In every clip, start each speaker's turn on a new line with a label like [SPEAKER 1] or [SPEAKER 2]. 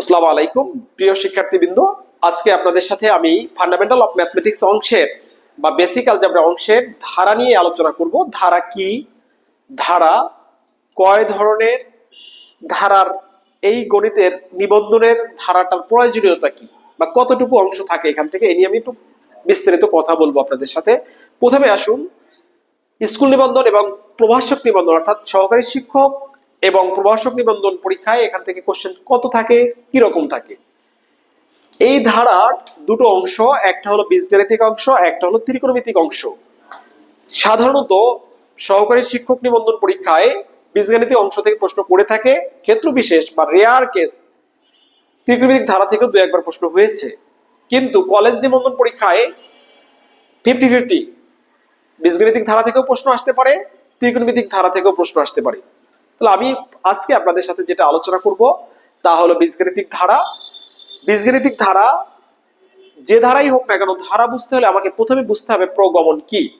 [SPEAKER 1] আসসালামু আলাইকুম, প্রিয় শিক্ষার্থীবৃন্দ। আজকে আপনাদের সাথে আমি ফান্ডামেন্টাল অফ ম্যাথমেটিক্স অংশের বা বেসিক আলজাবরা অংশের ধারা নিয়ে আলোচনা করব। ধারা কি? ধারা কয় ধরনের? ধারার এই গণিতের নিবন্ধনের ধারাটার প্রয়োজনীয়তা কি? বা কতটুকু অংশ থাকে এখান থেকে? এই নিয়ে আমি একটু বিস্তারিত কথা বলব আপনাদের সাথে। প্রথমে আসুন, স্কুল নিবন্ধন এবং প্রভাষক নিবন্ধন অর্থাৎ সহকারী শিক্ষক এবং প্রভাষক নিবন্ধন পরীক্ষায় এখান থেকে কোশ্চেন কত থাকে? কি রকম থাকে? এই ধারার দুটো অংশ, একটা হলো বীজগাণিতিক অংশ, একটা হলো ত্রিকোণমিতিক অংশ। সাধারণত সহকারী শিক্ষক নিবন্ধন পরীক্ষায় বীজগাণিতিক অংশ থেকে প্রশ্ন করে থাকে, ক্ষেত্র বিশেষ বা রেয়ার কেস ত্রিকোণমিতিক ধারা থেকেও দু একবার প্রশ্ন হয়েছে। কিন্তু কলেজ নিবন্ধন পরীক্ষায় ফিফটি ফিফটি বীজগাণিতিক ধারা থেকেও প্রশ্ন আসতে পারে, ত্রিকোণমিতিক ধারা থেকেও প্রশ্ন আসতে পারে। তাহলে আমি আজকে আপনাদের সাথে যেটা আলোচনা করব, তা হলো বীজগাণিতিক ধারা। বীজগাণিতিক ধারা, যে ধারাই হোক না কেন, ধারা বুঝতে হলে আমাকে প্রথমে বুঝতে হবে প্রগমন কি।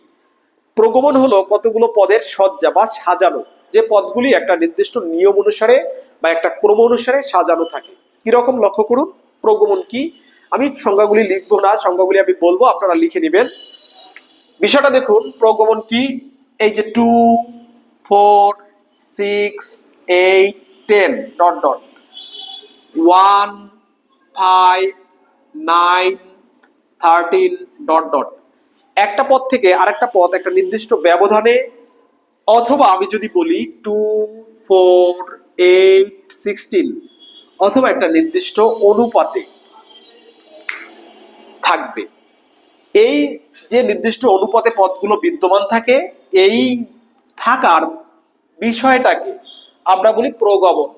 [SPEAKER 1] প্রগমন হলো কতগুলো পদের সজ্জা বা সাজানো। যে পদগুলি একটা নির্দিষ্ট নিয়ম অনুসারে বা একটা ক্রম অনুসারে সাজানো থাকে। কীরকম লক্ষ্য করুন, প্রগমন কি? আমি সংজ্ঞাগুলি লিখব না, সংজ্ঞাগুলি আমি বলব, আপনারা লিখে নেবেন। বিষয়টা দেখুন, প্রগমন কি? এই যে two four six eight ten dot dot one five nine thirteen dot dot একটা পদ থেকে আরেকটা পদ একটা নির্দিষ্ট ব্যবধানে, অথবা আমি যদি বলি টু ফোর এইট সিক্সটিন অথবা একটা নির্দিষ্ট অনুপাতে থাকবে। এই যে নির্দিষ্ট অনুপাতে পদগুলো বিদ্যমান থাকে, এই থাকার বিষয়টাকে আমরা বলি প্রগমন।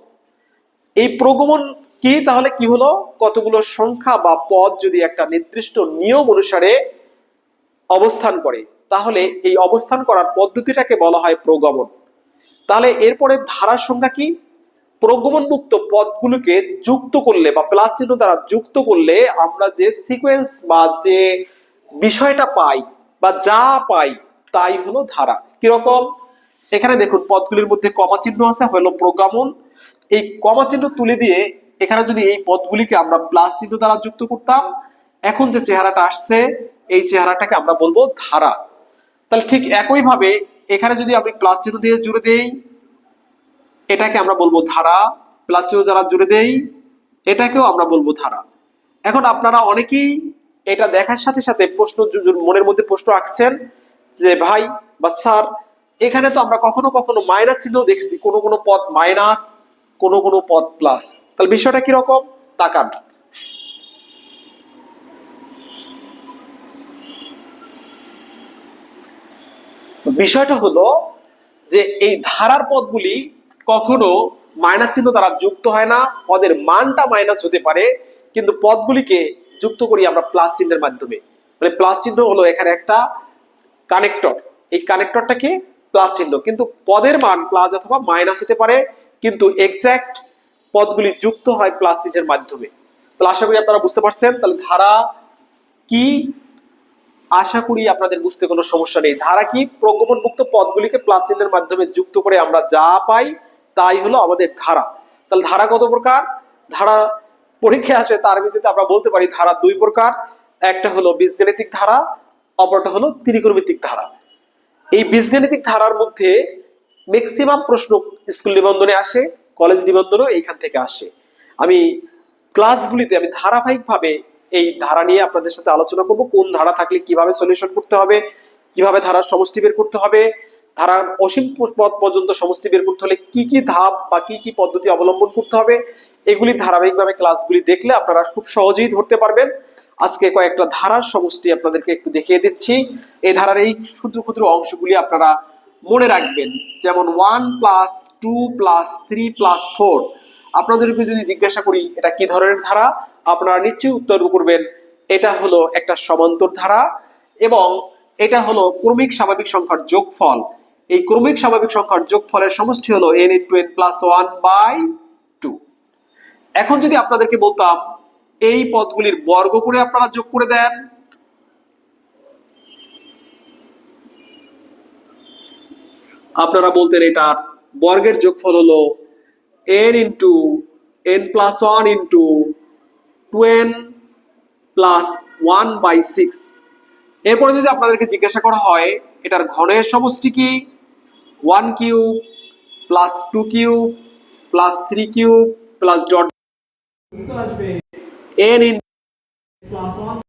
[SPEAKER 1] এই প্রগমন কি? তাহলে কি হলো? কতগুলো সংখ্যা বা পদ যদি একটা নির্দিষ্ট নিয়ম অনুসারে অবস্থান করে, তাহলে এই অবস্থান করার পদ্ধতিটাকে বলা হয় প্রগমন। তাহলে এরপরে ধারার সংখ্যা কি? প্রগমন মুক্ত পদগুলোকে যুক্ত করলে বা প্লাস চিহ্ন দ্বারা যুক্ত করলে আমরা যে সিকোয়েন্স বা যে বিষয়টা পাই বা যা পাই, তাই হলো ধারা। কীরকম? এখানে দেখুন, পদগুলির মধ্যে কমা চিহ্ন আছে, হলো প্রগমন। এই কমা চিহ্ন তুলে দিয়ে এখানে যদি এই পদগুলিকে আমরা প্লাস চিহ্ন দ্বারা যুক্ত করতাম, এখন যে চেহারাটা আসছে, এই চেহারাটাকে আমরা বলব ধারা। তাহলে ঠিক একই ভাবে এখানে যদি আমি প্লাস চিহ্ন দিয়ে জুড়ে দেই, এটাকে আমরা বলব ধারা। প্লাস চিহ্ন দ্বারা জুড়ে দেই, এটাকেও আমরা বলব ধারা। এখন আপনারা অনেকেই এটা দেখার সাথে সাথে প্রশ্ন, মনের মধ্যে প্রশ্ন আঁকছেন যে, ভাই বা স্যার এখানে তো আমরা কখনো কখনো মাইনাস চিহ্ন দেখছি। কোনো কোনো পদ মাইনাস কোনো কোনো পদ প্লাস তাহলে বিষয়টা কীরকম তাকান। বিষয়টা হলো যে এই ধারার পদগুলি কখনো মাইনাস চিহ্ন দ্বারা যুক্ত হয় না। পদের মানটা মাইনাস হতে পারে, কিন্তু পদগুলিকে যুক্ত করি আমরা প্লাস চিহ্নের মাধ্যমে। মানে প্লাস চিহ্ন হলো এখানে একটা কানেক্টর এই কানেক্টরটাকে প্লাস চিহ্ন কিন্তু পদের মান প্লাস অথবা মাইনাস হতে পারে, কিন্তু এক্সাক্ট পদগুলি যুক্ত হয় প্লাস চিহ্নের মাধ্যমে। তাহলে আশা করি আপনারা বুঝতে পারছেন। তাহলে ধারা কি? আশা করি আপনাদের বুঝতে কোনো সমস্যা নেই। ধারা কি? প্রগমন মুক্ত পদগুলিকে প্লাস চিহ্নের মাধ্যমে যুক্ত করে আমরা যা পাই, তাই হলো আমাদের ধারা। তাহলে ধারা কত প্রকার? ধারা পরীক্ষায় আসে, তার ভিত্তিতে আমরা বলতে পারি ধারা দুই প্রকার। একটা হলো বীজগাণিতিক ধারা, অপরটা হলো ত্রিকোণমিতিক ধারা। এই বীজগাণিতিক ধারার মধ্যে ম্যাক্সিমাম প্রশ্ন স্কুল নিবন্ধনে আসে কলেজ নিবন্ধনও এইখান থেকে আসে। আমি ক্লাসগুলিতে আমি ধারাবাহিকভাবে এই ধারা নিয়ে আপনাদের সাথে আলোচনা করব, কোন ধারা থাকলে কীভাবে সলিউশন করতে হবে, কীভাবে ধারার সমষ্টি বের করতে হবে, ধারার অসীম পদ পর্যন্ত সমষ্টি বের করতে হলে কি কি ধাপ বা কি কি পদ্ধতি অবলম্বন করতে হবে, এগুলি ধারাবাহিকভাবে ক্লাসগুলি দেখলে আপনারা খুব সহজেই ধরতে পারবেন। আজকে কয়েকটা ধারার সমষ্টি আপনাদেরকে একটু দেখিয়ে দিচ্ছি। এই ধারার এই ক্ষুদ্র ক্ষুদ্র অংশগুলি আপনারা মনে রাখবেন। যেমন one plus two plus three plus four আপনাদেরকে যদি জিজ্ঞাসা করি, এটা কি ধরনের ধারা? আপনারা নিশ্চয়ই উত্তর করবেন, এটা হলো একটা সমান্তর ধারা এবং এটা হলো ক্রমিক স্বাভাবিক সংখ্যার যোগফল। এই ক্রমিক স্বাভাবিক সংখ্যার যোগফলের সমষ্টি হলো N into N plus one by two এখন যদি আপনাদেরকে বলতাম এই পদগুলির বর্গ করে আপনারা যোগ করে দেন। আপনারা বলতেন এটা বর্গের যোগফল হলো N into N plus one into two N plus one by six এরপরে যদি আপনাদেরকে জিজ্ঞাসা করা হয়, এটার ঘনের সমষ্টি কি? One cube plus two cube plus three cube plus dot
[SPEAKER 2] আসবে
[SPEAKER 1] এন ইন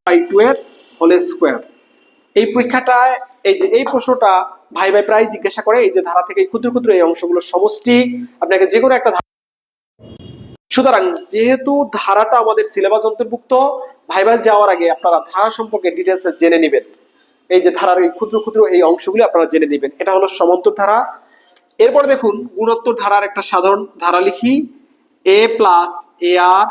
[SPEAKER 1] বাই টু এর হোল স্কোয়ার এই পরীক্ষাটায় এই যে, এই প্রশ্নটা ভাই ভাই প্রায় জিজ্ঞাসা করে, এই যে ধারা থেকে ক্ষুদ্র ক্ষুদ্র এই অংশগুলোর সমষ্টি, আপনাকে যে কোনো একটা সুতরাং যেহেতু ধারাটা আমাদের সিলেবাস অন্তর্ভুক্ত, ভাই ভাই যাওয়ার আগে আপনারা ধারা সম্পর্কে ডিটেলস জেনে নেবেন। এই যে ধারার এই ক্ষুদ্র ক্ষুদ্র এই অংশগুলি আপনারা জেনে নেবেন। এটা হলো সমান্তর ধারা। এরপর দেখুন, গুণোত্তর ধারার একটা সাধারণ ধারা লিখি। A plus A R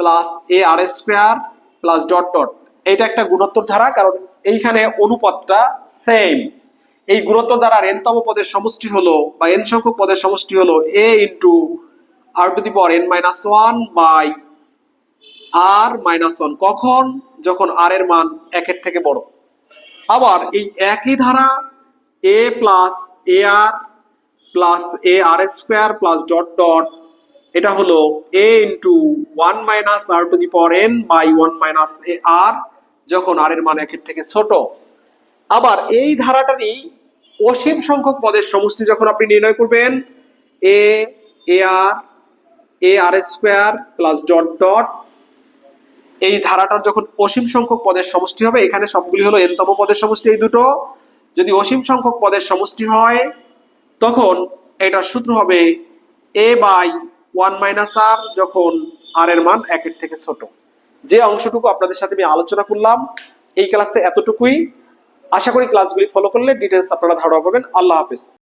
[SPEAKER 1] plus A R square plus dot dot এটা একটা গুণোত্তর ধারা, কারণ এইখানে অনুপাতটা সেম এই গুণোত্তর ধারার এনতম পদের সমষ্টি হলো বা এন সংখ্যক পদের সমষ্টি হলো a into r to the power n minus one by r minus one কখন? যখন আর এর মান একের থেকে বড়। আবার এই একই ধারা a plus a r plus a r square plus dot dot এটা হলো a into one minus r to the power n by one minus a r যখন আর এর মান একের থেকে ছোট। আবার এই ধারাটারই অসীম সংখ্যক পদের সমষ্টি যখন আপনি নির্ণয় করবেন a a r a r square plus dot dot এই ধারাটার যখন অসীম সংখ্যক পদের সমষ্টি হবে, এখানে সবগুলি হলো এনতম পদের সমষ্টি, এই দুটো। যদি অসীম সংখ্যক পদের সমষ্টি হয়, তখন এটার সূত্র হবে a by one minus r যখন আর এর মান একের থেকে ছোট। যে অংশটুকু আপনাদের সাথে আমি আলোচনা করলাম, এই ক্লাসে এতটুকুই। আশা করি ক্লাসগুলি ফলো করলে ডিটেলস আপনারা ধারণা পাবেন। আল্লাহ হাফেজ।